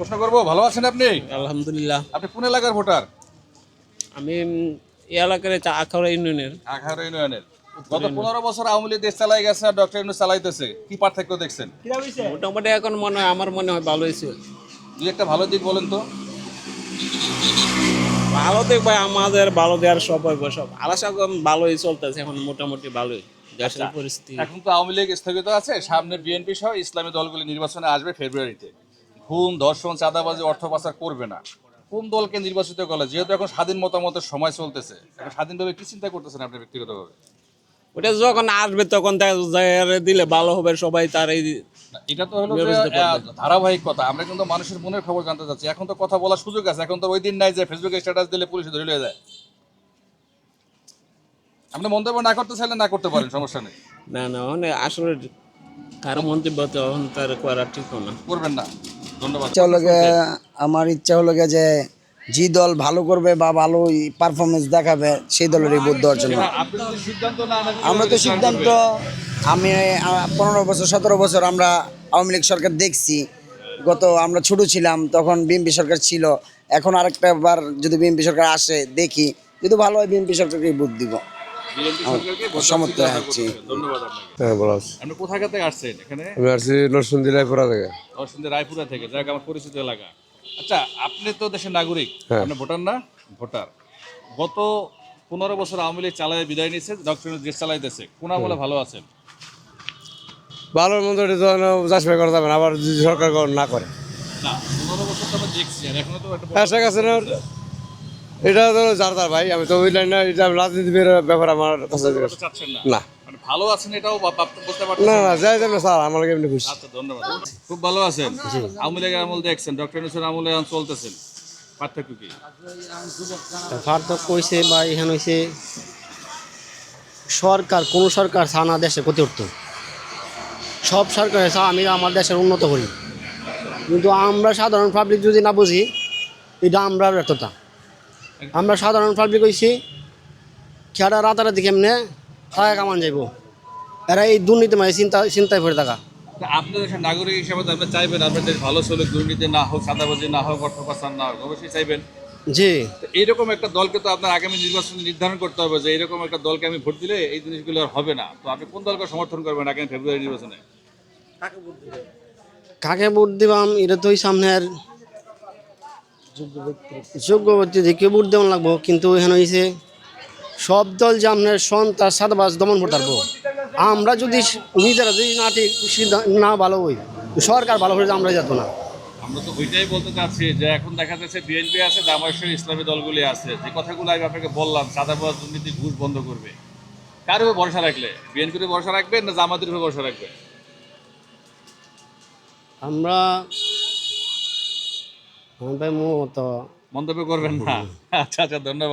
প্রশ্ন করব ভালো আছেন আপনি? আলহামদুলিল্লাহ। আপনি কোন এলাকার ভোটার? আমি এই এলাকার আখাউড়া ইউনিয়নের। আখার ইউনিয়নের। গত পনেরো বছর আওয়ামী লীগ দেশ চালাই গেছে আর ডক্টর ইউনুস চালাইতেছে। কি পার্থক্য দেখছেন? মোটামুটি এখন মনে হয় আমার মনে হয় ভালো হয়েছে দুই একটা ভালো দিক বলেন তো। ভালো দিক ভাই আমাদের ভালো দেওয়ার সব হইব সব। আলাসা ভালোই চলতেছে এখন মোটামুটি ভালোই। দেশের পরিস্থিতি। এখন তো আওয়ামী লীগ স্থগিত আছে সামনে বিএনপি সহ ইসলামী দলগুলি নির্বাচনে আসবে ফেব্রুয়ারিতে। খুন ধর্ষণ চাঁদাবাজি অর্থ পাচার করবে না। কোন দলকে নির্বাচিত করলে? যেহেতু এখন স্বাধীন মতামতের সময় চলতেছে এখন স্বাধীনভাবে কি চিন্তা করতেছেন আপনি ব্যক্তিগতভাবে? ওটা যখন আসবে তখন দিলে ভালো হবে সবাই তার এই এটা তো হলো ধারাবাহিক কথা আমরা কিন্তু মানুষের মনের খবর জানতে চাচ্ছি। এখন তো কথা বলার সুযোগ আছে। এখন তো ওই দিন নাই যে ফেসবুকে স্ট্যাটাস দিলে পুলিশ ধরে নিয়ে যায়। আপনি মন্তব্য না করতে চাইলে না করতে পারেন সমস্যা নেই। না না মানে আসলে কারও মন্তব্য তখন তার করা ঠিক না। করবেন না। ধন্যবাদ। ইচ্ছা হলো আমার ইচ্ছা হলো যে যে দল ভালো করবে বা ভালো পারফরমেন্স দেখাবে সেই দলেরই ভোট দেওয়ার জন্য। নেন, আমরা তো সিদ্ধান্ত আমি পনেরো বছর সতেরো বছর আমরা আওয়ামী লীগ সরকার দেখছি। গত আমরা ছোট ছিলাম তখন বিএনপি সরকার ছিল। এখন আরেকটা বার যদি বিএনপি সরকার আসে দেখি যদি ভালো হয় বিএনপি সরকারকে ভোট দিব। সমর্থন হ্যাঁ বলো আছি। কোথা থেকে আসছেন? এখানে? আমি আসছি নরসিংদী রায়পুরা থেকে। নরসিংদী রায়পুরা থেকে যাক আমার পরিচিত এলাকা। আচ্ছা আপনি তো দেশের নাগরিক হ্যাঁ। আপনি ভোটার না? ভোটার। গত পনেরো বছর আওয়ামী লীগ চালায় বিদায় নিচ্ছে ডক্টর দেশ চালাইতেছে। কোন আমলে ভালো আছেন? ভালোর মন্দ যাচাই করা যাবে আবার যদি সরকার না করে। না পনেরো বছর তো আমরা দেখছি আর এখনও তো একটা হ্যাঁ এটা তো যার তার ভাই আমি তো ওই লাইন না এটা রাজনীতির ব্যাপার আমার কাছে না। ভালো আছেন এটাও বা- বা- না পারছেন না? যাই যাবে স্যার আমার এমনি খুশি। আচ্ছা ধন্যবাদ। খুব ভালো আছেন? আওয়ামী লীগের আমল দেখছেন ডক্টর আমলে এখন চলতেছেন। পার্থক্য কি? পার্থক্য হয়েছে বা এখানে হয়েছে সরকার কোন সরকার সানা দেশে ক্ষতি করতো সব সরকার আমি আমার দেশের উন্নত করি। কিন্তু আমরা সাধারণ পাবলিক যদি না বুঝি এটা আমরা ব্যর্থতা। আমরা সাধারণ পাবলিক হয়েছি খেয়াটা রাতারাতি কেমনে? টাকা কামান যাইব। এরা এই দুর্নীতি মানে চিন্তা চিন্তায় পড়ে থাকা। তা আপনি দেশের নাগরিক হিসেবে আপনি চাইবেন আপনার দেশ ভালো চলুক দুর্নীতি না হোক সাদাবাজি না হোক অর্থ পাচার না হোক অবশ্যই চাইবেন। জি। তো এইরকম একটা দলকে তো আপনার আগামী নির্বাচন নির্ধারণ করতে হবে যে এইরকম একটা দলকে আমি ভোট দিলে এই জিনিসগুলো আর হবে না। তো আপনি কোন দলকে সমর্থন করবেন আগামী ফেব্রুয়ারি নির্বাচনে? কাকে ভোট দিবাম? এটা তো ওই সামনের যোগ্য ব্যক্তিদেরকে ভোট দেওয়া লাগবো কিন্তু এখানে হয়েছে সব দল যে আপনার সন্ত্রাস সাদাবাস দমন করতে পারব আমরা যদি নিজেরা যদি না ঠিক না ভালো হই সরকার ভালো করে আমরা যেত না। আমরা তো ওইটাই বলতে চাচ্ছি যে এখন দেখা যাচ্ছে বিএনপি আছে জামায়াতের ইসলামী দলগুলি আছে। যে কথাগুলো আমি আপনাকে বললাম সাদাবাজ দুর্নীতি ঘুষ বন্ধ করবে। কার উপরে ভরসা রাখলে? বিএনপির ভরসা রাখবেন না জামাতের উপরে ভরসা রাখবেন? আমরা ভাই মতো মন্তব্য করবেন না। আচ্ছা আচ্ছা ধন্যবাদ।